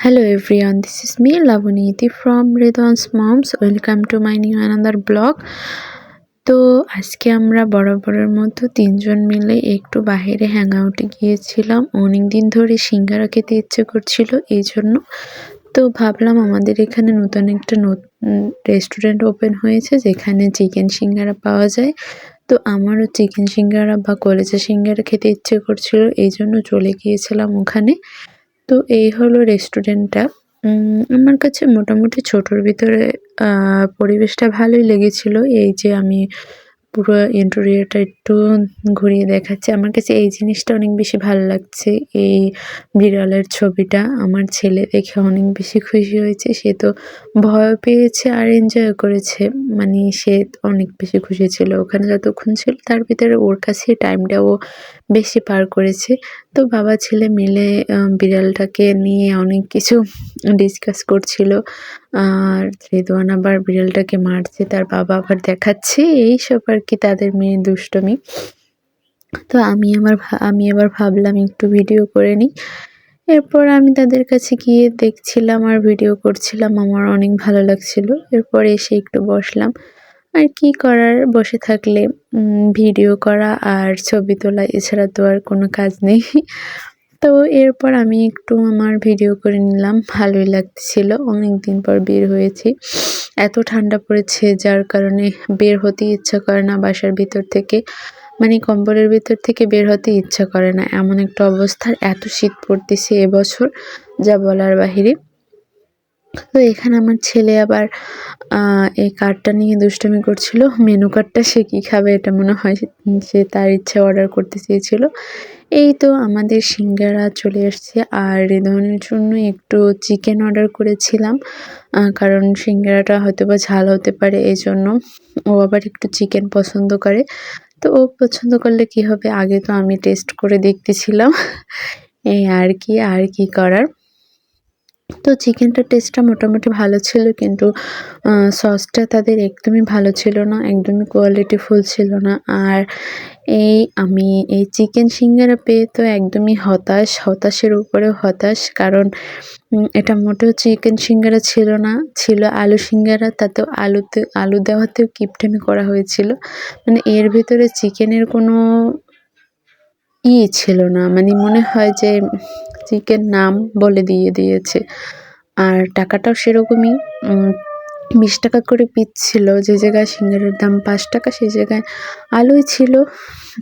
Hello everyone, this is me Lavoniti from Ridwan's Moms. Welcome to my new another blog. তো আজকে আমরা বরাবরের মতো তিনজন মিলে একটু বাহিরে হ্যাং আউটে গিয়েছিলাম অনেক দিন ধরে সিঙ্গারা খেতে ইচ্ছে করছিল এই জন্য তো ভাবলাম আমাদের এখানে নতুন একটা রেস্টুরেন্ট ওপেন হয়েছে যেখানে চিকেন সিঙ্গারা পাওয়া যায় তো আমারও চিকেন সিঙ্গারা বা কলেজা সিঙ্গারা খেতে ইচ্ছে করছিল এই জন্য চলে গিয়েছিলাম ওখানে তো এই হলো রেস্টুরেন্টটা আমার কাছে মোটামুটি ছোটোর ভিতরে পরিবেশটা ভালোই লেগেছিল। এই যে আমি পুরো ইন্টেরিয়রটা একটু ঘুরিয়ে দেখাচ্ছে। আমার কাছে এই জিনিসটা অনেক বেশি ভালো লাগছে, এই বিড়ালের ছবিটা। আমার ছেলে দেখে অনেক বেশি খুশি হয়েছে। সে তো ভয় পেয়েছে আর এনজয় করেছে। মানে সে অনেক বেশি খুশি ছিল। ওখানে যতক্ষণ ছিল, তার ভিতরে ওর কাছে টাইমটাও বেশি পার করেছে। তো বাবা, ছেলে মিলে বিড়ালটাকে নিয়ে অনেক কিছু ডিসকাস করছিল। আর রেদওয়ান আবার বিড়ালটাকে মারছে। তার বাবা আবার দেখাচ্ছে। এইসব আর কি তাদের মেয়ে দুষ্টমি। তো আমি আমার আমি আবার ভাবলাম একটু ভিডিও করে নিই। এরপর আমি তাদের কাছে গিয়ে দেখছিলাম আর ভিডিও করছিলাম, আমার অনেক ভালো লাগছিল। এরপর এসে একটু বসলাম। আর কি করার? বসে থাকলে ভিডিও করা আর ছবি তোলা এছাড়া তো আর কোনো কাজ নেই। তো এরপর আমি একটু আমার ভিডিও করে নিলাম। ভালোই লাগছিল অনেক দিন পর বের হয়েছি। এত ঠান্ডা পড়েছে, যার কারণে বের হতে ইচ্ছা করে না বাসার ভিতর থেকে। মানে কম্বলের ভিতর থেকে বের হতে ইচ্ছা করে না। এমন একটা অবস্থার এত শীত পড়তেছে এবছর যা বলার বাহিরে। তো এখানে আমার ছেলে আবার এই কার্ডটা নিয়ে দুষ্টমি করছিল। মেনু কার্ডটা সে কী খাবে এটা মনে হয় সে তার ইচ্ছে অর্ডার করতে চেয়েছিল। এই তো আমাদের সিঙ্গারা চলে এসছে আর রেদনের জন্য একটু চিকেন অর্ডার করেছিলাম কারণ সিঙ্গারাটা হয়তো বা ঝাল হতে পারে এই জন্য ও আবার একটু চিকেন পছন্দ করে। তো ও পছন্দ করলে কি হবে? আগে তো আমি টেস্ট করে দেখতেছিলাম। এই আর কি আর কি করার? তো চিকেনটার টেস্টটা মোটামুটি ভালো ছিল কিন্তু সসটা তাদের একদমই ভালো ছিল না, একদমই কোয়ালিটি ফুল ছিল না। আর এই আমি, এই চিকেন সিঙ্গারা পেয়ে তো একদমই হতাশ, হতাশের উপরে হতাশ, কারণ এটা মোটেও চিকেন সিঙ্গারা ছিল না, ছিল আলু সিঙ্গারা, তাতেও আলুতে, আলু দেওয়াতেও কিপটেমি করা হয়েছিল। মানে এর ভিতরে চিকেনের কোনো ই ছিল না মানে মনে হয় যে চিকেন নাম বলে দিয়ে দিয়েছে। আর টাকাটাও সেরকমই। বিশ টাকা করে পিস ছিল। যে জায়গায় সিঙ্গারের দাম পাঁচ টাকা সেই জায়গায় আলুই ছিল।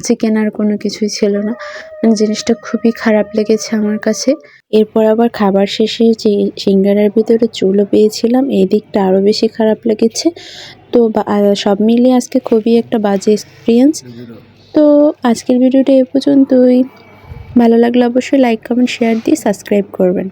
চিকেন আর কোনো কিছুই ছিল না। মানে জিনিসটা খুবই খারাপ লেগেছে আমার কাছে। এরপর আবার খাবার শেষে যে সিঙ্গারের ভিতরে চুলও পেয়েছিলাম, এই দিকটা আরও বেশি খারাপ লেগেছে। তো সব মিলিয়ে আজকে খুবই একটা বাজে এক্সপিরিয়েন্স তো আজকের ভিডিওটা এ পর্যন্তই। ভালো লাগলে অবশ্যই লাইক কমেন্ট শেয়ার দিয়ে সাবস্ক্রাইব করবেন।